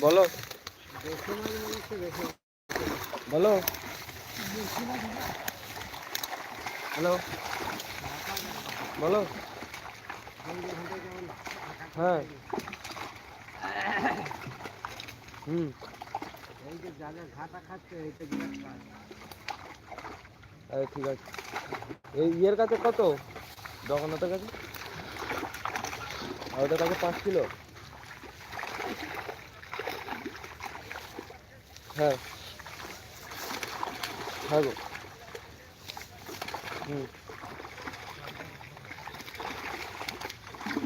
বলো। বলো। হ্যালো। বলো। হ্যাঁ। হুম। এই যে যাদের ঘাটা খাচ্ছে এইটা। ঠিক আছে। এই ইয়ের কাছে কত? জগন্নাথের কাছে? আর ওটার কাছে পাঁচ কিলো। হ্যাঁ। হ্যাঁ গো হুম।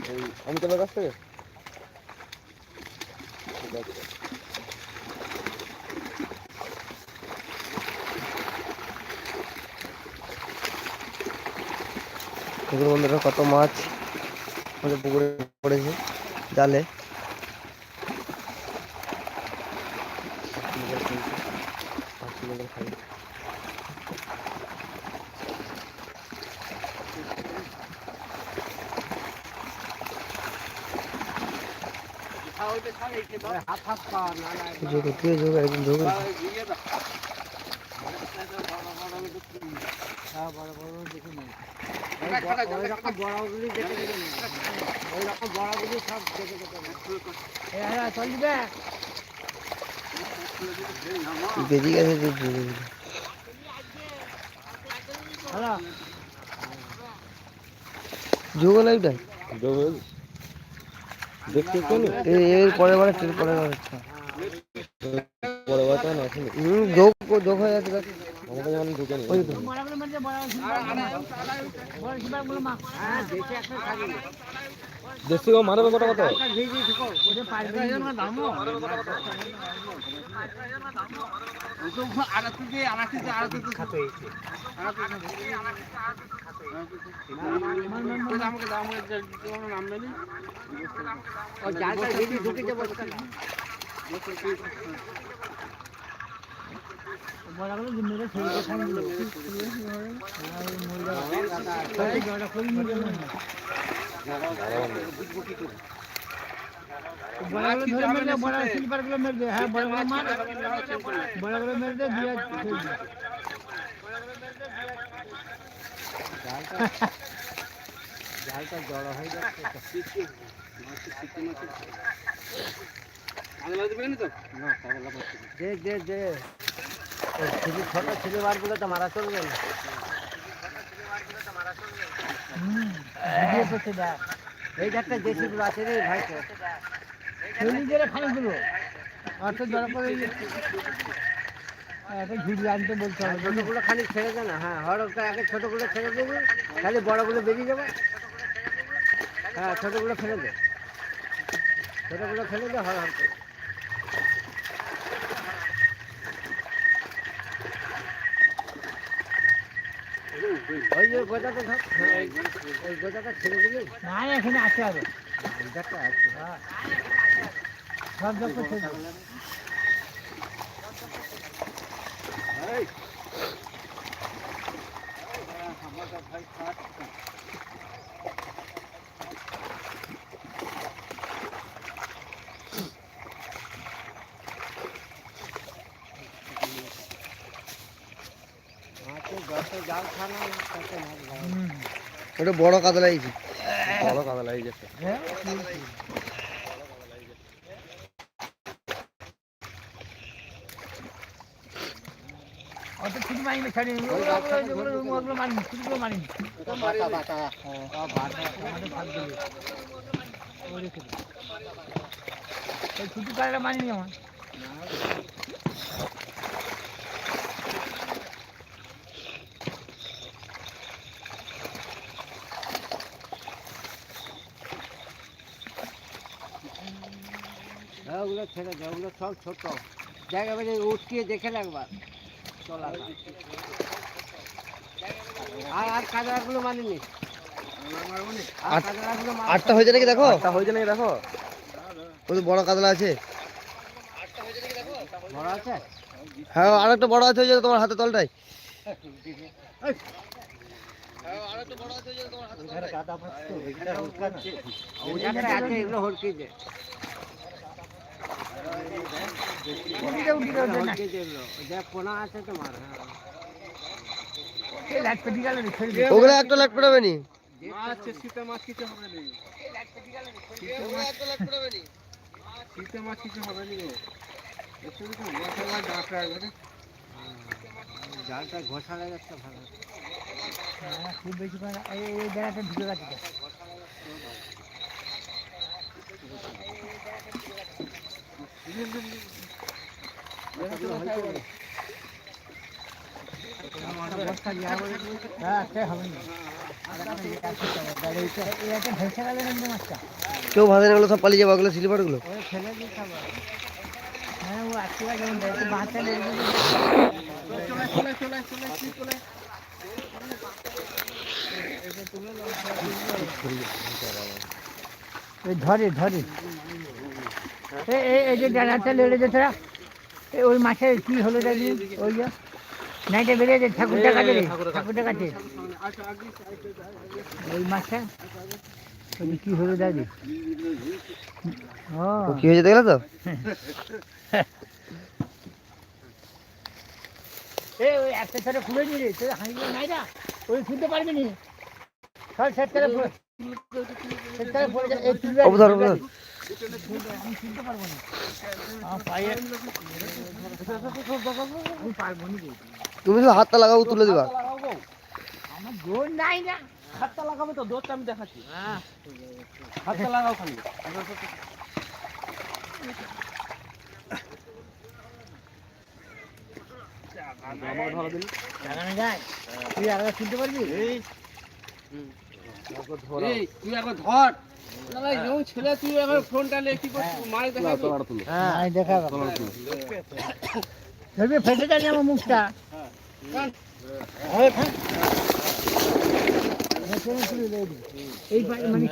এই অমিতাভের কাছ থেকে? ঠিক আছে। দেখুন বন্ধুরা কত মাছ আমাদের পুকুরে পড়েছে, জালে ওই হাফ হাফ পাওয়া না না যোগ দিয়ে যোগ একদম যোগ হ্যাঁ, বড় বড় দেখে নেই ওই ব- ওই রকম বড়গুলি দেখে দেখে নেই ওই রকম বড়গুলি সব দেখে দেখে নেই এ হ্যাঁ চল দিবে বেরিয়ে গেছে যে যোগ হ্যালো যোগ লাইভটা যোগ দেখতে কোন এর পরে বারে টের পরে বারে হুম যোগ যোগ হয়ে যাচ্ছে। আমাকে মানে হ্যাঁ দেশি গো মারবে কত? কত একটা ভিজি ঢুকো ওটা পারবে না দামো খাতে ও জালটা দে হ্যাঁ বড়গুলো মার বড়গুলো মেরে দে দিয়ে ছেড়ে ছেলে ছোট বারগুলো তো মারা চলবে না। এই একটা দেশিগুলো আছে রে ভাই অর্থ ধরা পড়ে একটা আনতে বলতে হবে ছোটোগুলো খালি ছেড়ে দে না হ্যাঁ হরফটা আগে ছোটোগুলো ছেড়ে দেবে খালি বড়গুলো বেরিয়ে যাবে। হ্যাঁ ছোটোগুলো ফেলে দে। ছোটোগুলো ফেলে দে হর হর করে। ওই গোজাটা ধর হ্যাঁ ওই ওই গোজাটা ছেড়ে দিবি না এখানে আছে আরও। গোজাটা আছে। হ্যাঁ সব যখন ছেড়ে ভালো ওটা বড় কাতলা লাগিয়েছে বড় কাতলা লাগিয়েছে হ্যাঁ? অত ছুটি মারিনি ছাড়ি ওগুলো ওগুলো মারিনি ছুটিগুলো মারিনি বাটা বাটা বাটা আমাদের ভাগ দিলে ও রেখে দে ওই ছুটি কাজটা মারিনি আমার হ্যাঁ ওগুলো ছেড়ে দে ওগুলো সব ছোট। জায়গা বেজে উঠকিয়ে দেখে একবার। চলা আর আর কাজরাগুলো মানিনি। আটটা হয়েছে নাকি দেখো? আটটা হয়েছে নাকি দেখো? ওই তো বড় কাতলা আছে। বড় আছে? হ্যাঁ আর একটা বড় আছে তোমার হাতে তলটাই জায়গাটা আছে এগুলো হলকি মাছ কিছু হবে না? জালটা ঘষালে যাচ্ছে ভালো খুব বেশি এই জায়গাটা ঢুকে গেছে গেল। কেউ ভাজে না ওগুলো সব পালিয়ে যাবে সিলিপারগুলো গেলে ধরে ধরে এই এই এই যে ডানাটা লেড়ে যেতে ওই মাছের কি হলো জানি ওই নাইটে বেরিয়ে যে ঠাকুরটা কাছে ঠাকুরটা কাছে ওই মাছটা কি হলো জানি ও। ও কি হয়েছে দেখলে তো? এই ওই একটা ছেড়ে খুলে নি তোর হাঁড়িগুলো নাই না ওই খুলতে পারবি নি? সব সেট করে সেট করে এই তুলবে তুমি শুধু হাতটা লাগাবো তুলে দিবা। আমার জোর নাই না হাতটা লাগাবে তো দোরটা আমি দেখাচ্ছি হাতটা লাগাও খালি তুই আগে তুলতে পারবি তুই একবার ধর। হ্যাঁ দেখা ধরবি ফেটে যাবে আমার মুখটা? দিয়ে মানে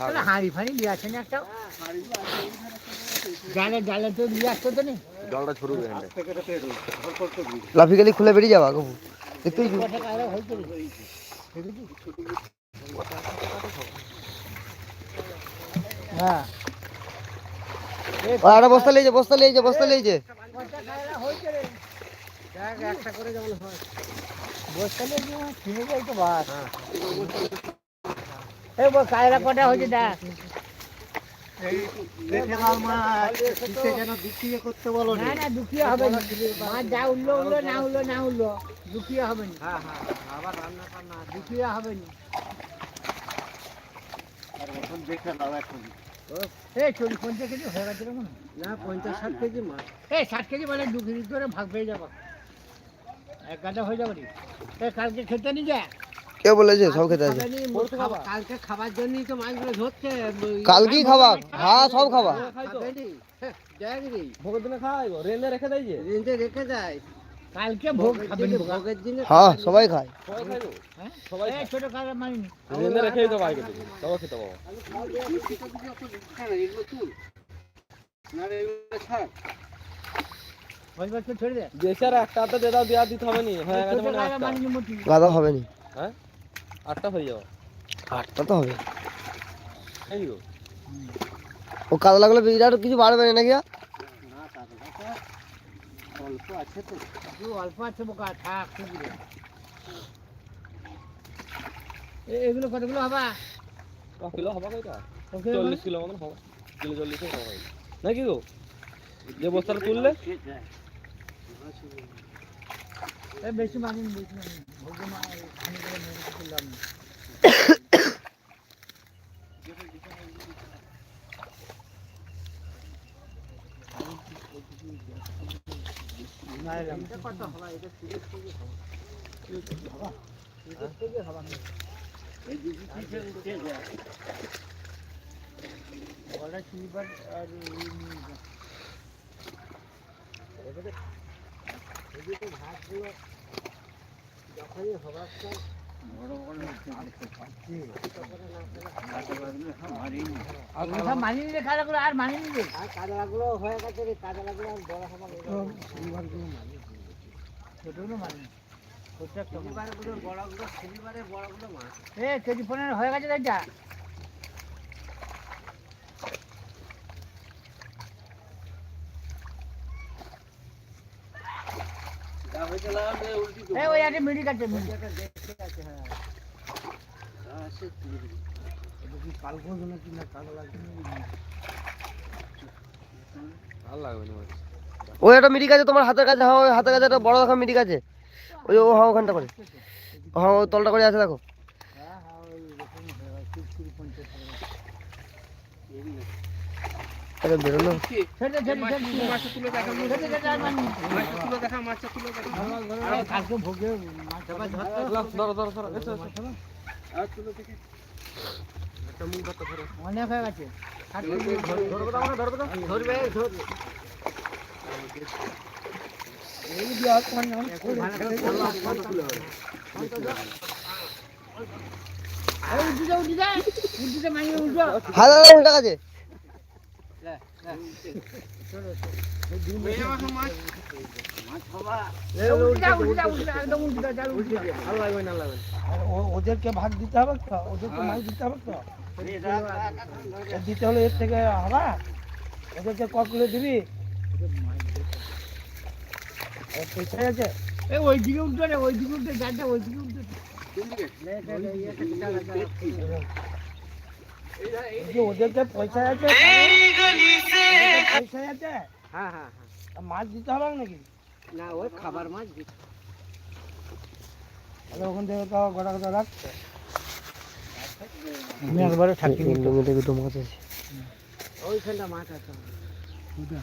মানে হাঁড়ি ফাঁড়ি নিয়ে আসেন একটা? জালে জালে তো নিয়ে আসতো তো নেই জলটা ছড়ু লাফি গেলে খুলে বেরিয়ে যাবা কবু দেখতেই তো। কটা কায়রা হয়েছে রে? দেখেছিস? হ্যাঁ একটা বস্তা লিয়েছে বস্তা লিয়েছে বস্তা? দেখ, একটা করে যেমন হয়। বস্তা নিয়ে গিয়ে কিনে যাই তো বাস। এই বল, কায়রা কটা হয়েছে দেখ ভাগ পেয়ে যাব। এক গাদা হয়ে যাবে কালকে খেতে নি যা। কে বলেছে? সব খেতে আছে। কালকে খাবার জন্যই তো মাছগুলো ধরছে। কালকেই খাবা হ্যাঁ সব খাবা ভোগের দিনে খাওয়াই রেলে রেখে দেয় যে। রেঞ্জে রেখে দেয়। কালকে ভোগ খাবেন ভোগের দিনে হ্যাঁ সবাই খায়। সবাই খাইবো হ্যাঁ? ছোট রেখে খেতে না রে ছাড় নি। হয়ে গাদা হবে নি। হ্যাঁ? আটটা হয়ে যাবে। আটটা তো হবে। ও কাদা লাগলে বিরাট কিছু বাড়বে না নাকি? অল্প আছে তো। অল্প আছে বোকা থাক এগুলো কতগুলো হবা? ক কিলো হবে কয়টা? চল্লিশ কিলো মতন হবে। কিলো চল্লিশে হবে। নাকি গো? যে বস্তাটা তুললে? বেশি মারিনি বেশি মারিনি আর এই নিয়ে যা। ওগুলো সব মানিয়ে নিলে কাদাগুলো আর মানিয়ে নিলে কাদলাগুলো হয়ে গেছে রে কাদলাগুলো আর বড় হবে ছোটগুলো মানিয়ে প্রত্যেকটা মানিয়ে। শনিবারগুলো বড়গুলো শনিবারে বড়গুলো মাছ এ কেজি পনেরো হয়ে গেছে তাই যা। এই ওই লাগবে না? ওই একটা মিরিক আছে তোমার হাতের কাছে হ্যাঁ হাতের কাছে একটা বড় দেখা মিরিক আছে। ওই ও হ্যাঁ ওখানটা করে। হ্যাঁ ও তলটা করে আছে দেখো আরে বেরোনো ছেড়ে ছেড়ে ছেড়ে মাছটা তুলে দেখা ছেড়ে ছেড়ে আর মানি মাছটা তুলে দেখা মাছটা তুলে দেখা আরে কালকে ভোগে মাছ ধরতে ধরো ধরো ধরো এসো এসো আর তুলে দেখি একটা মুখ ধরতে ধরো অনেক হয়ে গেছে। ধরবে ধরবে হাজার উল্টা কাছে ওদেরকে ভাগ দিতে হবে তো ওদেরকে মাছ দিতে হবে তো। দিতে হলে এর থেকে হবে। ওদেরকে ক কিলো দিবি। পয়সা আছে। এই ওই দিকে উঠবে রে ওই দিকে উঠবে ওই দিকে উঠবে। ওদেরকে পয়সা আছে। ওদেরকে পয়সা আছে? হ্যাঁ হ্যাঁ মাছ দিতে হবে নাকি? না ওই খাবার মাছ দিতে তাহলে ওখান থেকে তো গোটা গোটা রাখছে। আমি একবারে থাকি জমিতে দুটো মাছ আছে। ওইখানটা মাছ আছে ওটা